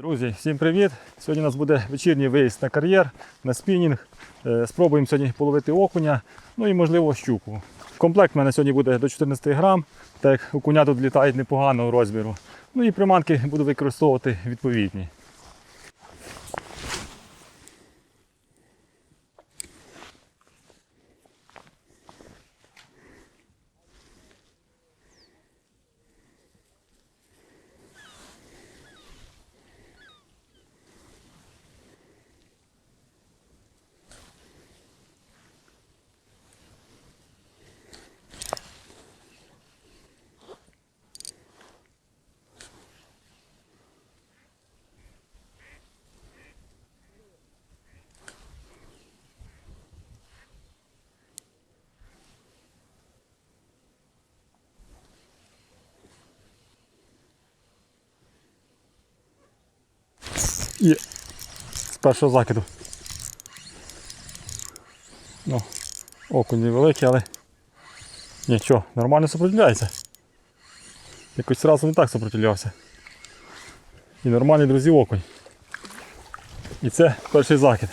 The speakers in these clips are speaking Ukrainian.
Друзі, всім привіт! Сьогодні у нас буде вечірній виїзд на кар'єр, на спінінг. Е, Спробуємо сьогодні половити окуня, ну і можливо щуку. Комплект в мене сьогодні буде до 14 грам, так як окуня тут літають непоганого розміру. Ну і приманки буду використовувати відповідні. Є. З першого закиду. Ну, окунь невеликий, але нічого, нормально сопротивляється. Якось одразу не так сопротивлявся. І нормальний, друзі, окунь. І це перший закид.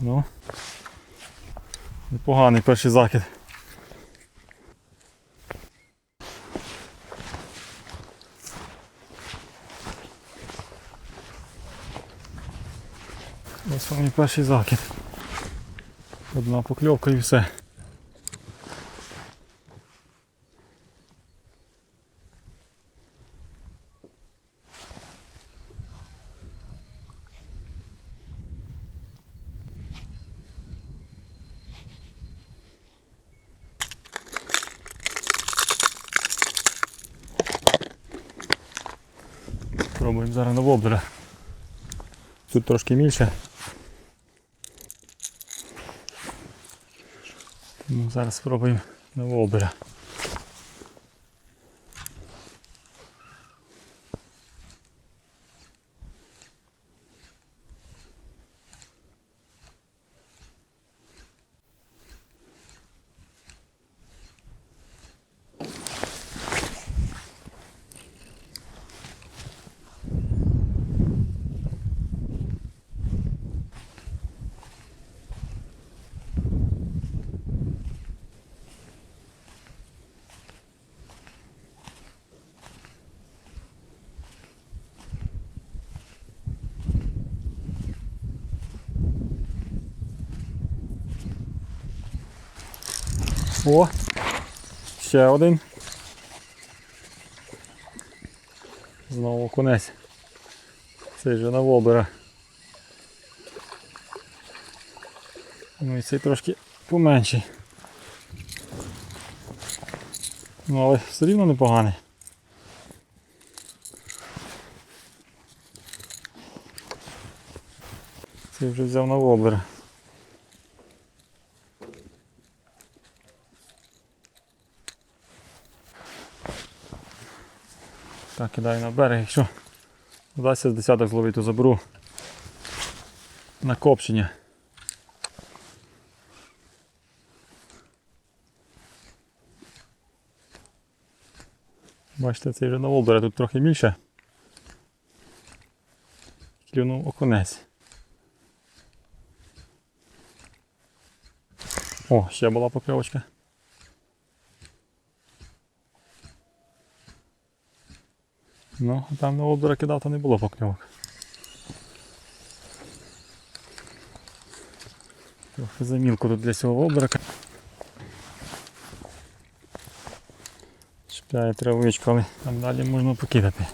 Ну, непоганий перший закид. Ось вам і перший закид. Одна покльовка і все. Пробуємо зараз на воблера. Тут трошки більше. Зараз спробуємо нового волбера. О! Ще один. Знову конець. Цей же на волбера. Ну і цей трошки поменший. Ну але все рівно непоганий. Цей вже взяв на волбера. Так, кидаю на берег, якщо вдасться з десяток зловити, то заберу на копчення. Бачите, цей вже на волбера тут трохи більше. Клюнув окунець. О, ще була покльовочка. Ну, там на обдура кидав, то не було покльовок. Трохи замілку тут для цього обрака. Чіпляє травичку, але там далі можна покидати.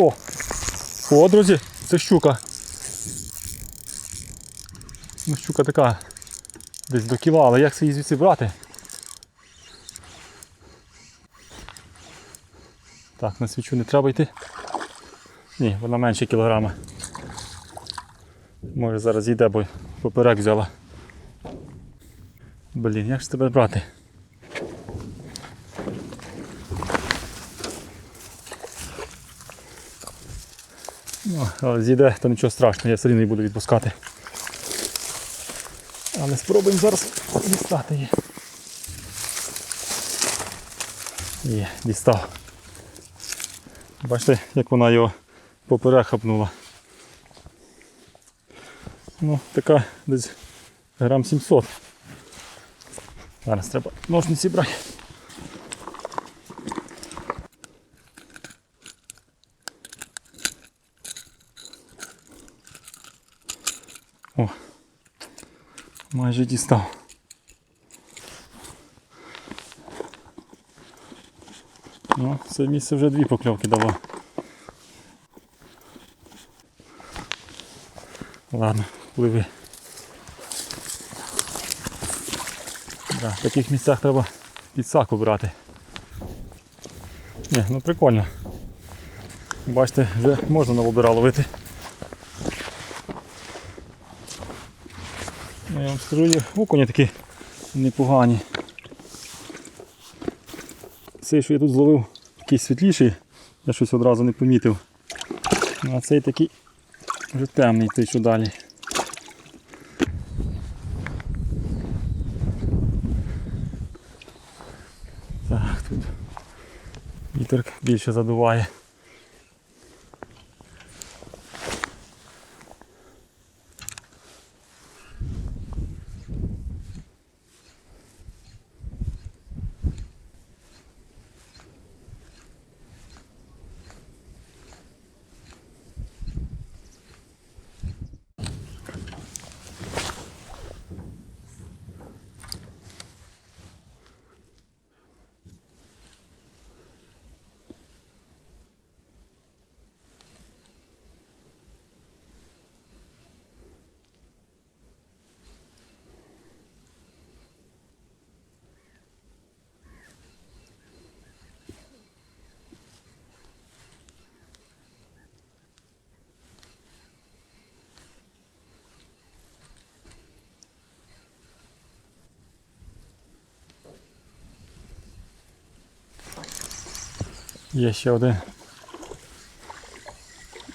О! О, друзі, це щука. Ну, щука така десь до кіла, але як це її звідси брати? Так, на свічу не треба йти. Ні, вона менше кілограма. Може зараз йде, бо поперек взяла. Блін, як ж тебе брати? Зійде, то нічого страшного, я все рівно її буду відпускати. Але спробуємо зараз дістати її. Є, дістав. Бачите, як вона його поперек хапнула. Ну, така десь грам 700. Зараз треба ножниці брати. Майже дістав. Ну, це місце вже дві покльовки дало. Ладно, пливи. Да, в таких місцях треба підсаку брати. Ні, ну прикольно. Бачите, вже можна на лобера ловити. Ну, я вам скажу, окуні такі непогані. Цей, що я тут зловив, такий світліший, я щось одразу не помітив. Ну, а цей такий вже темний, той що далі. Так, тут вітер більше задуває. Є ще один.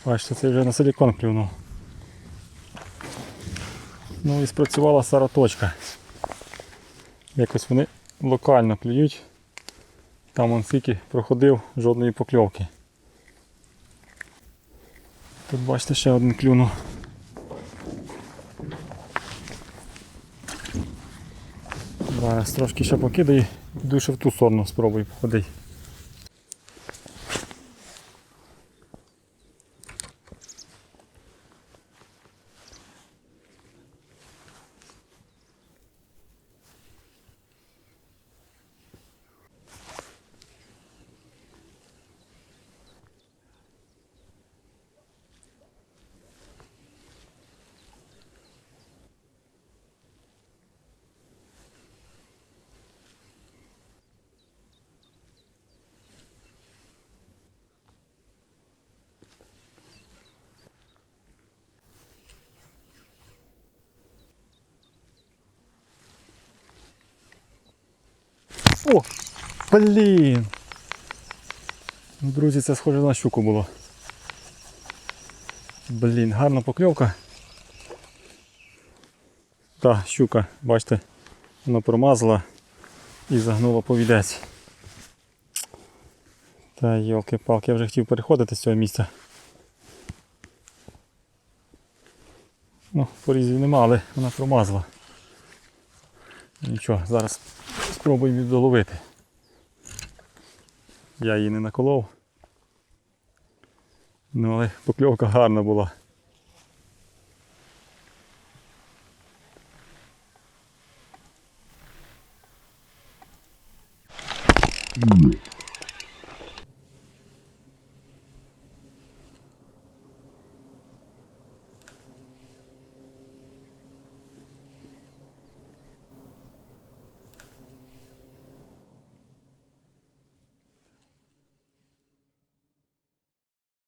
Бачите, це вже на силікон клюнув. Ну і спрацювала стара точка. Якось вони локально клюють. Там он скільки проходив жодної покльовки. Тут бачите ще один клюнув. Зараз трошки ще покидаю, йду ще в ту сторону спробую походити. О! Блін! Ну, Друзі, це схоже на щуку було. Блін, гарна покльовка. Та, щука, бачите, вона промазала і загнула повідець. Та йолки-палки, я вже хотів переходити з цього місця. Ну, порізів нема, але вона промазала. Нічого, зараз спробуємо її доловити. Я її не наколов. Ну, але покльовка гарна була.